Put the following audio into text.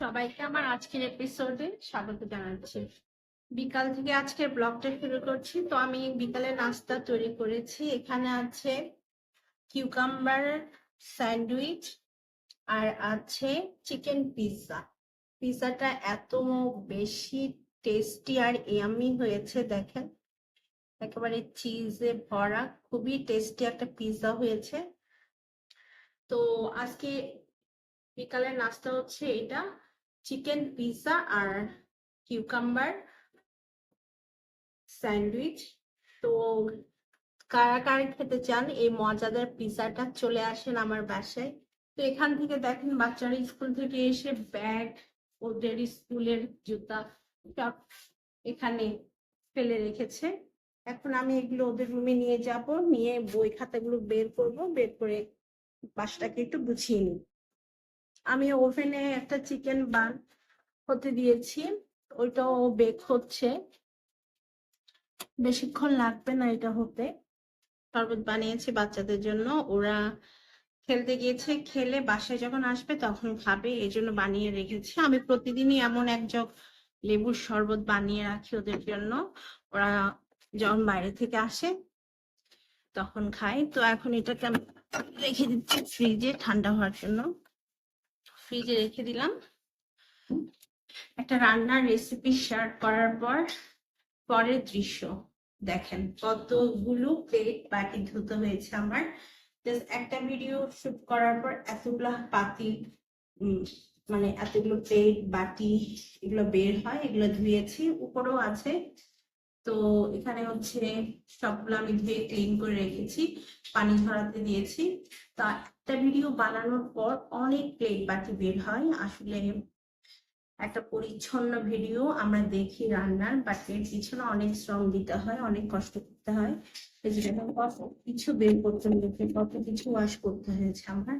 সবাইকে আমার আজকের এপিসোডে স্বাগত জানাচ্ছি। বিকাল থেকে আজকের ব্লগটা শুরু করছি। তো আমি বিকালে নাস্তা তৈরি করেছি। এখানে আছে কিউকাম্বার স্যান্ডউইচ আর আছে চিকেন পিৎজা পিৎজাটা এত বেশি টেস্টি আর ইয়ামি হয়েছে, দেখেন। একেবারে চিজে ভরা, খুবই টেস্টি একটা পিৎজা হয়েছে। তো আজকে বিকালের নাস্তা হচ্ছে এটা, চিকেন পিৎজা আর কিউকাম্বার স্যান্ডউইচ। তো কারা কারা খেতে চান, এই মজাদার পিৎজাটা চলে আসেন আমার বাসায়। তো এখান থেকে দেখেন বাচ্চারা স্কুল থেকে এসে ব্যাগ ওদের স্কুলের জুতা সব এখানে ফেলে রেখেছে। এখন আমি এগুলো ওদের রুমে নিয়ে যাব, নিয়ে বই খাতাগুলো বের করব, বের করে বাসটাকে একটু গুছিয়ে নিই। আমি ওভেনে একটা চিকেন বান হতে দিয়েছি, ওইটাও বেক হচ্ছে। বেশিক্ষণ লাগবে না এটা হতে। শরবত বানিয়েছি বাচ্চাদের জন্য। ওরা খেলতে গিয়েছে, খেলে বাসায় যখন আসবে তখন খাবে এই জন্য বানিয়ে রেখেছি। আমি প্রতিদিনই এমন এক জগ লেবুর শরবত বানিয়ে রাখি ওদের জন্য। ওরা যখন বাইরে থেকে আসে তখন খাই তো এখন এটাকে আমি রেখে দিচ্ছি ফ্রিজে ঠান্ডা হওয়ার জন্য। ফ্রিজে রেখে দিলাম। একটা রান্নার রেসিপি শেয়ার করার পর পরের দৃশ্য দেখেন কতগুলো প্লেট বাটি ধুতে হয়েছে আমার। জাস্ট একটা ভিডিও শুট করার পর এতগুলো পাতি মানে এতগুলো প্লেট বাটি এগুলো বের হয় এগুলো ধুয়েছি। উপরেও আছে তো এখানে হচ্ছে সবগুলো আমি ধুয়ে ক্লিন করে রেখেছি, পানি ঝরাতে দিয়েছি। তা একটা ভিডিও বানানোর পর অনেক প্লেট বাটি বের হয়। আসলে একটা পরিচ্ছন্ন ভিডিও আমরা দেখি রান্নার বাট এর পিছনে অনেক শ্রম দিতে হয়, অনেক কষ্ট করতে হয়। কত কিছু বের করতে কত কিছু ওয়াশ করতে হয়েছে আমার।